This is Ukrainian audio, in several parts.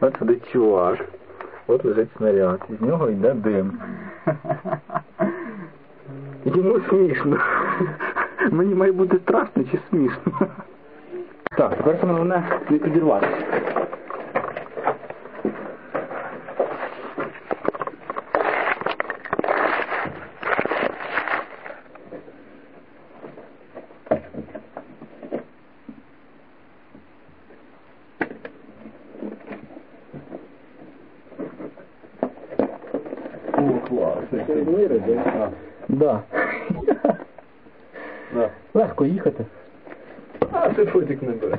От сидить чувак. От лежить снаряд. Із нього йде дим. Йому смішно. Мені має бути страшно чи смішно. Так, тепер саме головне не підірватися. О, класно. Да. Легко їхати. А, це фотик не бере.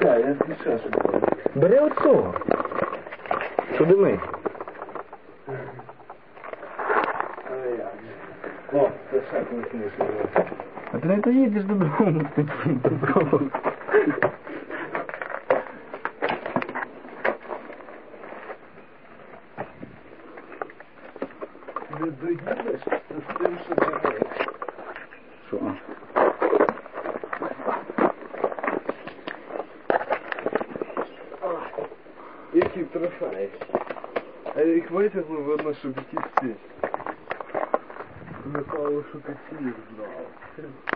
Так, я включаю, щоб Бери оцього. Що димить? О, це ще красніше. А ти не доїдеш додому, ти добро. Не доїдеш з тим, що тебе. Що? Які трофеї. А їх витягнув, видно, щоб якісь ці. Напало, що ти ці їх брав.